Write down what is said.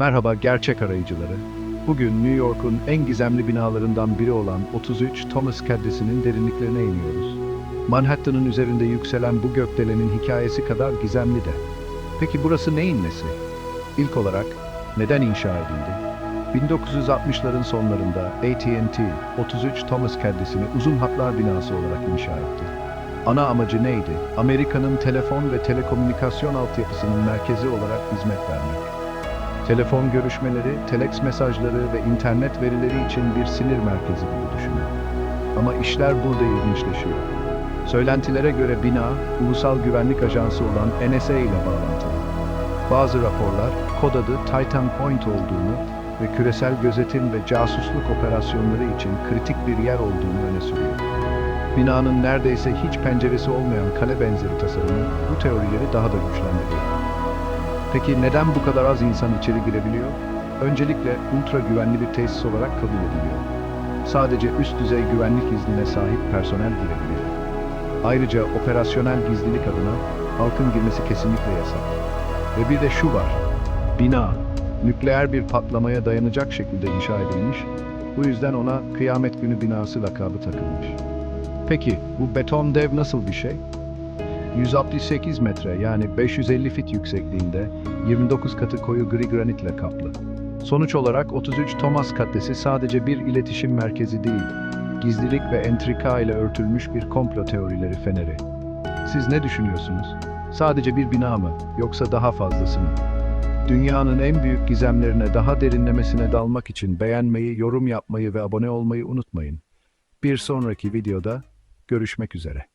Merhaba gerçek arayıcıları. Bugün New York'un en gizemli binalarından biri olan 33 Thomas Caddesi'nin derinliklerine iniyoruz. Manhattan'ın üzerinde yükselen bu gökdelenin hikayesi kadar gizemli de. Peki burası neyin nesi? İlk olarak neden inşa edildi? 1960'ların sonlarında AT&T 33 Thomas Caddesi'ni uzun hatlar binası olarak inşa etti. Ana amacı neydi? Amerika'nın telefon ve telekomünikasyon altyapısının merkezi olarak hizmet vermek. Telefon görüşmeleri, telex mesajları ve internet verileri için bir sinir merkezi gibi düşünün. Ama işler burada ilginçleşiyor. Söylentilere göre bina, Ulusal Güvenlik Ajansı olan NSA ile bağlantılı. Bazı raporlar, kod adı Titan Point olduğunu ve küresel gözetim ve casusluk operasyonları için kritik bir yer olduğunu öne sürüyor. Binanın neredeyse hiç penceresi olmayan kale benzeri tasarımı bu teorileri daha da güçlendiriyor. Peki neden bu kadar az insan içeri girebiliyor? Öncelikle ultra güvenli bir tesis olarak kabul ediliyor. Sadece üst düzey güvenlik iznine sahip personel girebiliyor. Ayrıca operasyonel gizlilik adına halkın girmesi kesinlikle yasak. Ve bir de şu var. Bina, nükleer bir patlamaya dayanacak şekilde inşa edilmiş, bu yüzden ona kıyamet günü binası lakabı takılmış. Peki bu beton dev nasıl bir şey? 168 metre yani 550 fit yüksekliğinde 29 katı koyu gri granitle kaplı. Sonuç olarak 33 Thomas Caddesi sadece bir iletişim merkezi değil, gizlilik ve entrika ile örtülmüş bir komplo teorileri feneri. Siz ne düşünüyorsunuz? Sadece bir bina mı yoksa daha fazlası mı? Dünyanın en büyük gizemlerine daha derinlemesine dalmak için beğenmeyi, yorum yapmayı ve abone olmayı unutmayın. Bir sonraki videoda görüşmek üzere.